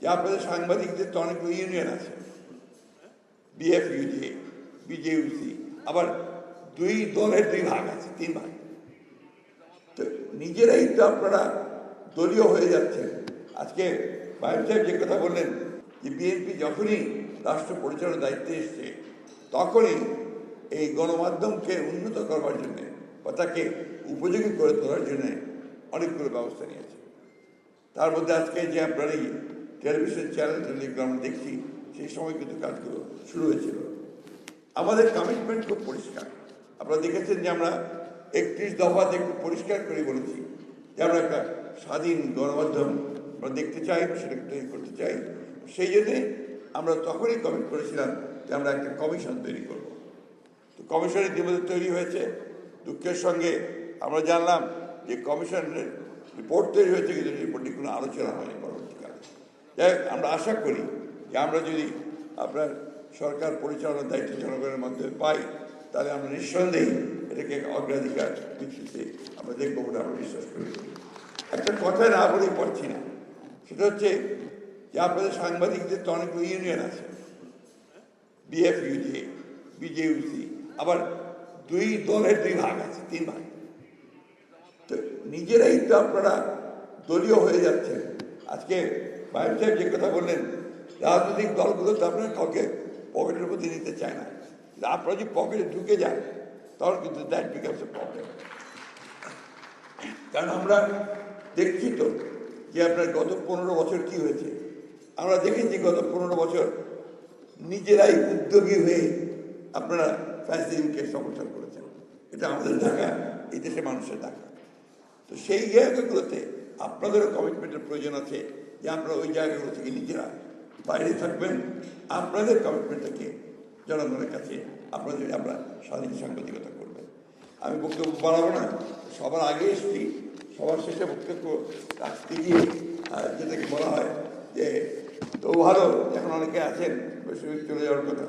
যে আপনাদের সাংবাদিকদের তো অনেকগুলো ইউনিয়ন আছে। বিএফইউজে বিজেইউসি আবার দুই দলের দুই ভাগ আছে, তিন ভাগ। তো নিজেরাই তো আপনারা দলীয় হয়ে যাচ্ছেন। আজকে বায়ু সাহেব যে কথা বললেন যে বিএনপি যখনই রাষ্ট্র পরিচালনার দায়িত্বে এসছে, তখনই এই গণমাধ্যমকে উন্নত করবার জন্যে বা তাকে উপযোগী করে তোলার জন্যে অনেকগুলো ব্যবস্থা নিয়েছে। তার মধ্যে আজকে যে আপনার টেলিভিশন চ্যানেল আমরা দেখছি, সেই সময় কিন্তু কাজগুলো শুরু হয়েছিল। আমাদের কমিটমেন্ট খুব পরিষ্কার। আপনারা দেখেছেন যে আমরা একত্রিশ দফাতে খুব পরিষ্কার করে বলেছি যে আমরা একটা স্বাধীন গণমাধ্যম আমরা দেখতে চাই, সেটাকে তৈরি করতে চাই। সেই জন্যে আমরা তখনই কমিট করেছিলাম যে আমরা একটা কমিশন তৈরি করব। তো কমিশন ইতিমধ্যে তৈরি হয়েছে। দুঃখের সঙ্গে আমরা জানলাম যে কমিশনের রিপোর্ট তৈরি হয়েছে, কিন্তু রিপোর্টটি কোনো আলোচনা হয়নি যাই আমরা আশা করি যে আমরা যদি আপনার সরকার পরিচালনার দায়িত্ব জনগণের মাধ্যমে পাই, তাহলে আমরা নিঃসন্দেহে এটাকে অগ্রাধিকার ভিত্তিতে আমরা দেখব বলে আমরা বিশ্বাস করি। একটা কথা না বলেই পারছি না। সেটা হচ্ছে যে আপনাদের সাংবাদিকদের তো অনেকগুলো ইউনিয়ন আছে। বিএফ বিএফইউজে বিজেইউসি আবার দুই দলের দুই ভাগ আছে, তিন ভাগ। তো নিজেরাই তো আপনারা দলীয় হয়ে যাচ্ছেন। আজকে বায়ু সাহেব যে কথা বললেন, রাজনৈতিক দলগুলো তো আপনার কাউকে পকেটের মধ্যে নিতে চায় না। আপনারা যদি পকেটে ঢুকে যান তখন কিন্তু দ্যাট বিকামস এ প্রবলেম কারণ আমরা দেখছি তো যে আপনার গত পনেরো বছর কি হয়েছে। আমরা দেখেছি গত পনেরো বছর নিজেরাই উদ্যোগী হয়ে আপনারা ফ্যাসিলিমকে সমর্থন করেছেন। এটা আমাদের ঢাকা এই দেশের মানুষের ঢাকা তো সেই জায়গাগুলোতে আপনাদেরও কমিটমেন্টের প্রয়োজন আছে। যে আপনারা ওই জায়গাগুলো থেকে নিজেরা বাইরে থাকবেন। আপনাদের কমিটমেন্টটাকে জনগণের কাছে আপনাদের আমরা স্বাধীন সাংবাদিকতা করবেন। আমি বক্তব্য বাড়াবো না, সবার আগে এসেছি, সবার শেষে বক্তব্য রাখতে গিয়ে যেটাকে বলা হয় যে, তো ভালো, এখন অনেকে আছেন চলে যাওয়ার কথা।